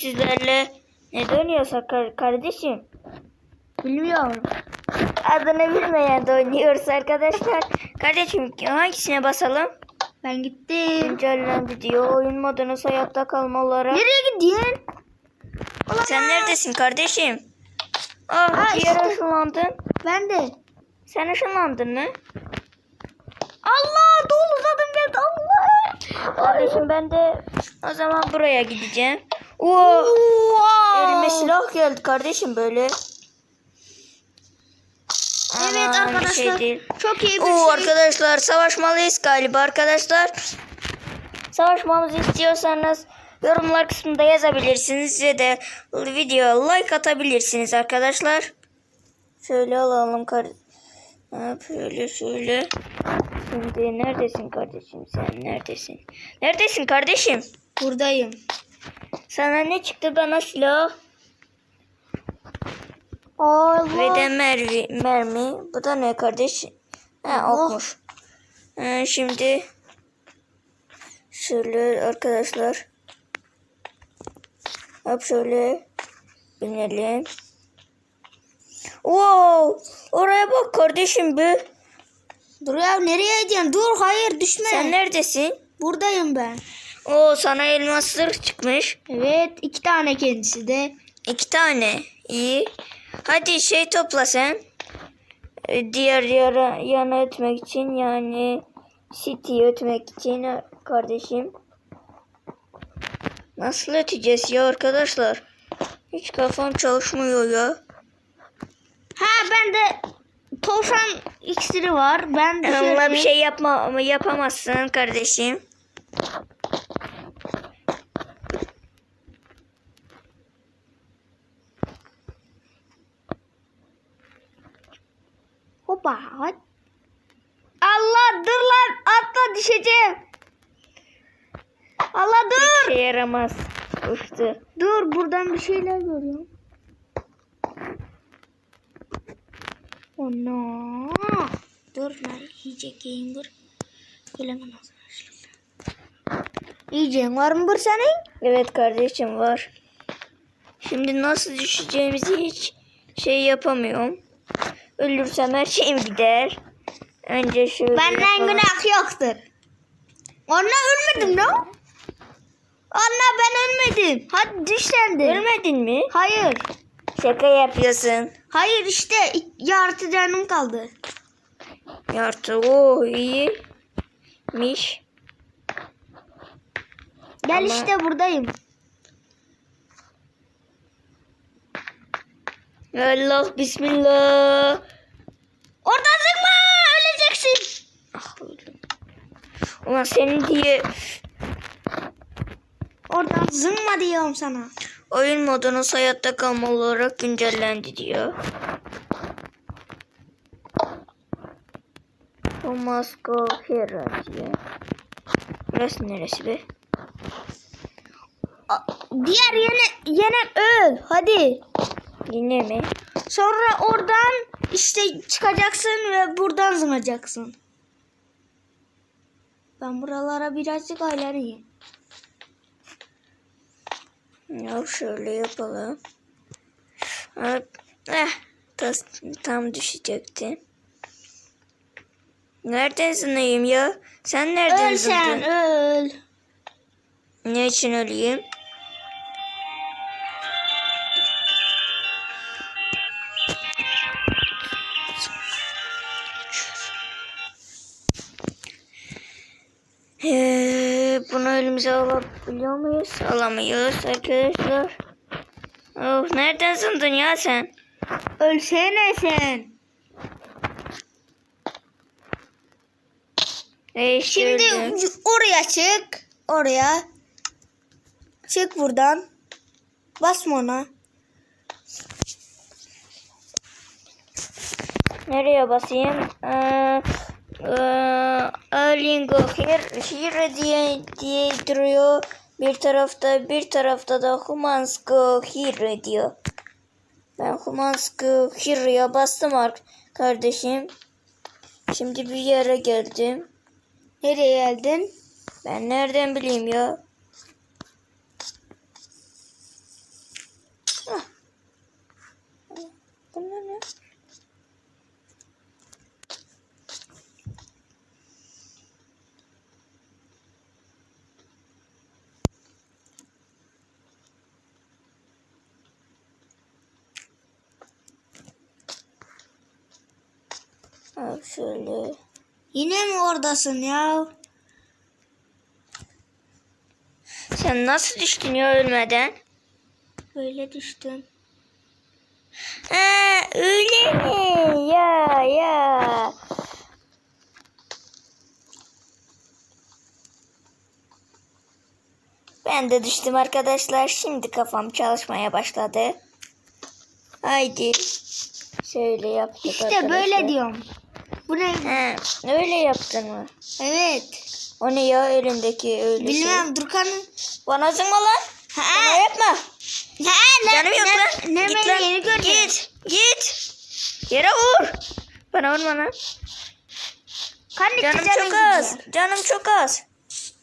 sizlerle ne dönüyorsa kar- kardeşim? Bilmiyorum. Adını bilmeyen de oynuyoruz arkadaşlar. Kardeşim hangisine basalım? Ben gittim. Güncellendi diyor. Oyun modunuz hayatta kalma olarak. Nereye gidiyorsun? Sen neredesin kardeşim? Ah Ha, yere işte. ışınlandın. Ben de. Sen ışınlandın mı? Allah dolu zaten geldi Allah. Kardeşim ben de o zaman buraya gideceğim. Oo, elime silah geldi kardeşim böyle. Evet Aman, bir arkadaşlar. şey çok iyi bir Oo şey. arkadaşlar savaşmalıyız galiba arkadaşlar. Savaşmamızı istiyorsanız yorumlar kısmında yazabilirsiniz ve de videoya like atabilirsiniz arkadaşlar. Şöyle alalım kar Ha, Şöyle şöyle. Şimdi neredesin kardeşim sen neredesin? Neredesin kardeşim? Buradayım. Sana ne çıktı bana silah Allah. ve de mermi. mermi. Bu da ne kardeş? Ha okmuş. Ha, şimdi şöyle arkadaşlar. Hop şöyle binelim. Wow! Oraya bak kardeşim be. Dur ya nereye gidiyorsun? Dur hayır düşme. Sen neredesin? Buradayım ben. Oo sana elmaslar çıkmış. Evet iki tane kendisi de. İki tane. İyi. Hadi şey topla sen. Ee, Diğer yara, yana ötmek için yani City'yi ötmek için e, kardeşim. Nasıl öteceğiz ya arkadaşlar? Hiç kafam çalışmıyor ya. Ha ben de tavşan iksiri var. Ben de şöyle- bir şey yapma ama yapamazsın kardeşim. Hoppa. Allah dur lan atla düşeceğim. Allah dur. Şey yaramaz. Uçtu. Dur buradan bir şeyler görüyorum. Oh no. Dur lan yiyeceğim dur. Bilemem arkadaşlar. Yiyeceğin var mı bu senin? Evet kardeşim var. Şimdi nasıl düşeceğimizi hiç şey yapamıyorum. Ölürsem her şeyim gider. Önce şöyle Benden yapalım. günah yoktur. Anne ölmedim lan. Anne ben ölmedim. Hadi düş sen de. Ölmedin mi? Hayır. Şaka yapıyorsun. Hayır işte yartı canım kaldı. Yartı o iyiymiş. Gel Ama- işte buradayım. Allah bismillah. Oradan zıkma öleceksin. Ah öldüm. Ulan senin diye Oradan zıkma diyorum sana. oyun modunuz hayatta kalma olarak güncellendi diyor. Bu Moscow Hero diyor. Burası neresi be? Diğer yene, yenen öl. Hadi. Yine mi? Sonra oradan işte çıkacaksın ve buradan zımacaksın. Ben buralara birazcık aylanayım. Ya şöyle yapalım. Eh, tas, tam düşecekti. Nereden sınayım ya? Sen nereden Öl sen zındın? öl. Ne için öleyim? Elimize alabiliyor muyuz? Alamıyoruz arkadaşlar. Oh, nereden sındın ya sen? Ölsene sen. Ee, Şimdi öldüm. oraya çık. Oraya. Çık buradan. Basma ona. Nereye basayım? Ee, ee, Erlingo here, here diye, diye duruyor. Bir tarafta bir tarafta da Humansko here diyor. Ben Humansko here'ya bastım ar- kardeşim. Şimdi bir yere geldim. Nereye geldin? Ben nereden bileyim ya? Şöyle. Yine mi oradasın ya? Sen nasıl düştün ya ölmeden? Böyle düştün. Ha öyle mi? Ya ya. Ben de düştüm arkadaşlar. Şimdi kafam çalışmaya başladı. Haydi. Şöyle yaptık İşte arkadaşlar. böyle diyorum. Bu ne? Ha, öyle yaptın mı? Evet. O ne ya elindeki öyle şey? Bilmem Durkan'ın. Bana zıma lan. Bana Ha, yapma. ha, ne, Canım yok ne, lan. Ne Git lan. yeni gördüm. Git. Git. Yere vur. Bana vurma lan. Kanka Canım çok az. gidiyor. Canım çok az.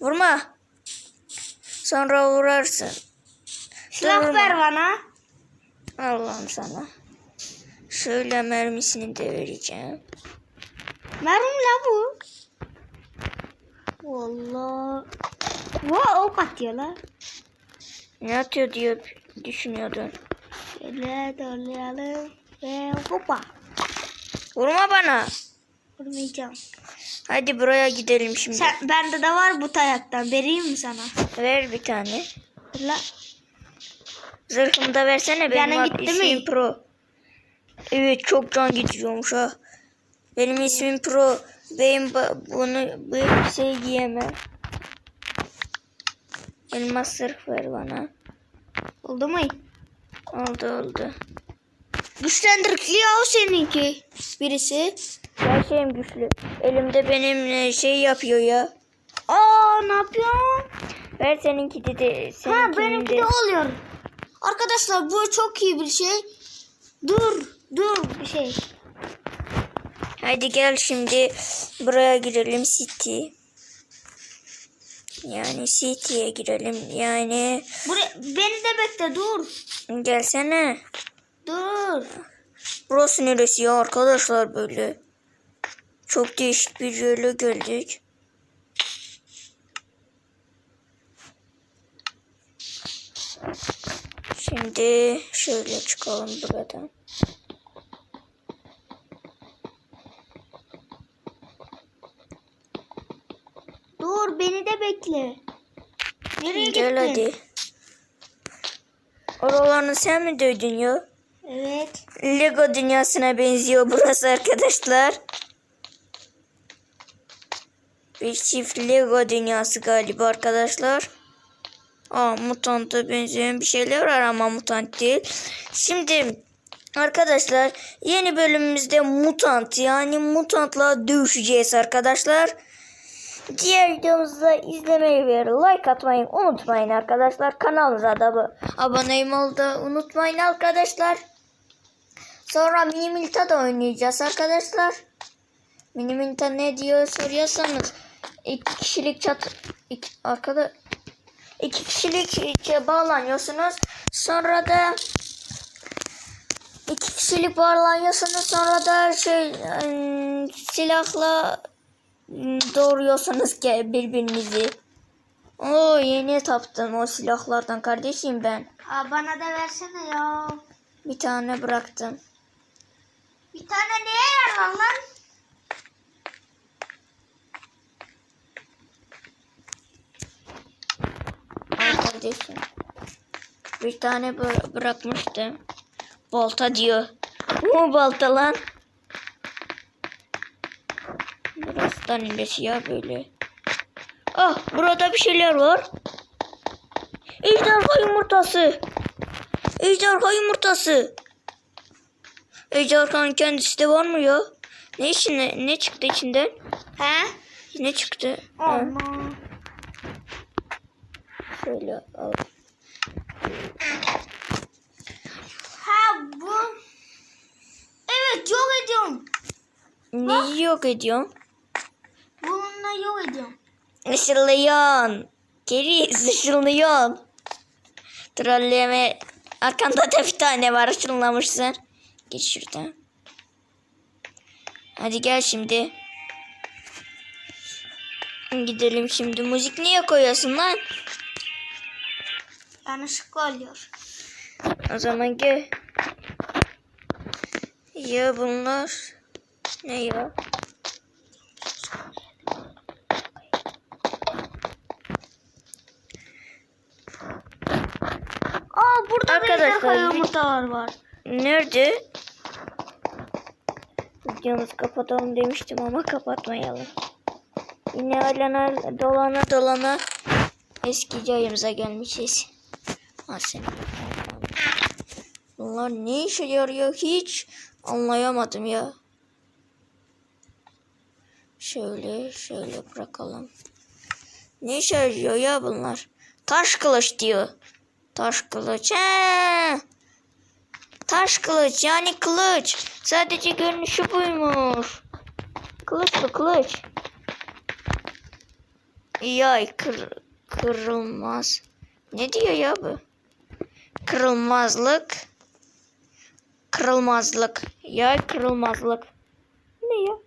Vurma. Sonra vurarsın. Silah Dur. ver bana. Allah'ım sana. Şöyle mermisini de vereceğim. Mermi la bu. Vallahi. Va ok atıyor la. Ne atıyor diye düşünüyordun. Şöyle dolayalım. Ve hopa. Vurma bana. Vurmayacağım. Hadi buraya gidelim şimdi. Sen, bende de var bu tayaktan. Vereyim mi sana? Ver bir tane. La. Zırhımı da versene benim ad- gitti mi? Pro. Evet çok can gidiyormuş ha. Benim ismim Pro. Benim bunu bu elbiseyi giyemem. Elmas zırh ver bana. Oldu mu? Oldu oldu. Güçlendirikli ya o seninki. Birisi. Her şeyim güçlü. Elimde benim e, şey yapıyor ya. Aa ne yapıyorsun? Ver seninki de, de Ha benimki de. de oluyor. Arkadaşlar bu çok iyi bir şey. Dur dur bir şey. Hadi gel şimdi buraya girelim City. Yani City'ye girelim. Yani Buraya, beni de bekle dur. gelsene. Dur. Burası neresi ya arkadaşlar böyle? Çok değişik bir yere geldik. Şimdi şöyle çıkalım buradan. Dur beni de bekle. Nereye Gel gittin? hadi. Oralarını sen mi dövdün ya? Evet. Lego dünyasına benziyor burası arkadaşlar. Bir çift Lego dünyası galiba arkadaşlar. Aa mutanta benzeyen bir şeyler var ama mutant değil. Şimdi arkadaşlar yeni bölümümüzde mutant yani mutantla dövüşeceğiz arkadaşlar. Diğer videomuzu da izlemeyi ve like atmayı unutmayın arkadaşlar. Kanalımıza da abone olmayı da unutmayın arkadaşlar. Sonra mini milta da oynayacağız arkadaşlar. Mini milta ne diyor soruyorsanız iki kişilik çat iki, arkada iki kişilik bağlanıyorsunuz. Sonra da iki kişilik bağlanıyorsunuz. Sonra da şey ım, silahla doğruyorsunuz ki birbirinizi. Oo yeni taptım o silahlardan kardeşim ben. Aa, bana da versene ya. Bir tane bıraktım. Bir tane neye yarar lan? Ay kardeşim. Bir tane bı- bırakmıştım. Balta diyor. Bu balta lan? Burası da neresi ya böyle? Ah burada bir şeyler var. Ejderha yumurtası. Ejderha yumurtası. Ejderhanın kendisi de var mı ya? Ne içinde, ne çıktı içinden? He? Ne çıktı? Aman. şöyle al. Ha bu. Evet yok ediyorum. Neyi yok ediyorsun? Ediyorum. Işınlıyorsun. Geri ışınlıyorsun. Trolleme. Arkanda da bir tane var ışınlamışsın. Geç şuradan. Hadi gel şimdi. Gidelim şimdi. Müzik niye koyuyorsun lan? Yanlışlıkla oluyor. O zaman gel. Ya bunlar. Ne ya? Aa burada Arkadaşlar, Yumurtalar var. Nerede? Videomuzu kapatalım demiştim ama kapatmayalım. Yine alana dolana dolana eski cayımıza gelmişiz. Ha seni. Bunlar ne işe yarıyor hiç anlayamadım ya. Şöyle şöyle bırakalım. Ne işe yarıyor ya bunlar? Taş kılıç diyor. Taş kılıç. He. Taş kılıç yani kılıç. Sadece görünüşü buymuş. Kılıç bu kılıç. Yay kır, kırılmaz. Ne diyor ya bu? Kırılmazlık. Kırılmazlık. Yay kırılmazlık. Ne ya?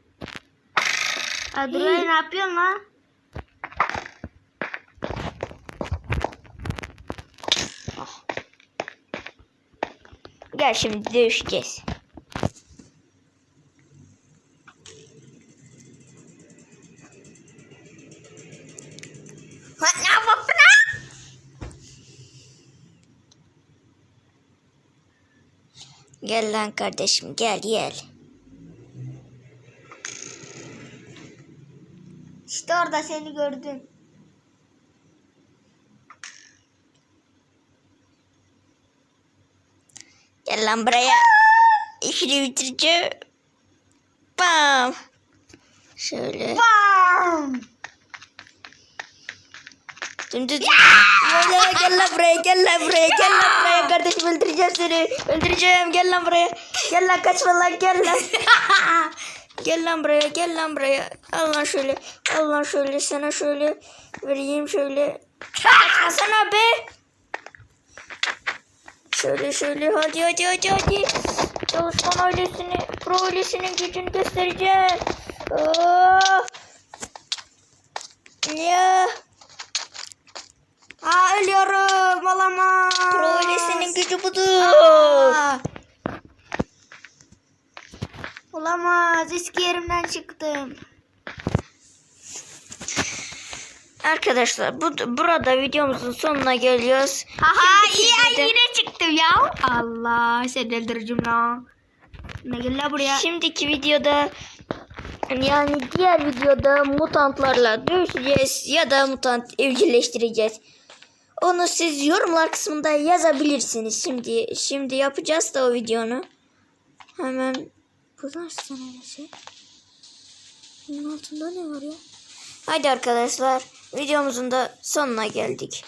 Adrian ne yapıyorsun lan? Gel şimdi dövüşeceğiz. Gel lan kardeşim gel gel. İşte orada seni gördüm. Gel lan buraya. İşini bitireceğim. Bam. Şöyle. Bam! Şimdi gel, gel lan buraya gel lan buraya gel lan buraya kardeşim öldüreceğim seni. Öldüreceğim gel lan buraya. Gel lan kaçma lan gel lan. gel lan buraya gel lan buraya. Al lan şöyle. Al lan şöyle sana şöyle vereyim şöyle. Kaçmasana be. Şöyle şöyle hadi hadi hadi hadi. Çalışkan ailesini, pro ailesinin gücünü göstereceğim. Oh. Ya. Aa ölüyorum olamaz. Pro ailesinin gücü budur. Aa. Olamaz eski yerimden çıktım. Arkadaşlar bu burada videomuzun sonuna geliyoruz. Aha iyi yine çıktım ya. Allah seni öldüreceğim lan. Ne gel buraya. Şimdiki videoda yani diğer videoda mutantlarla dövüşeceğiz ya da mutant evcilleştireceğiz. Onu siz yorumlar kısmında yazabilirsiniz. Şimdi şimdi yapacağız da o videonu. Hemen buradan şey? Bunun altında ne var ya? Haydi arkadaşlar videomuzun da sonuna geldik.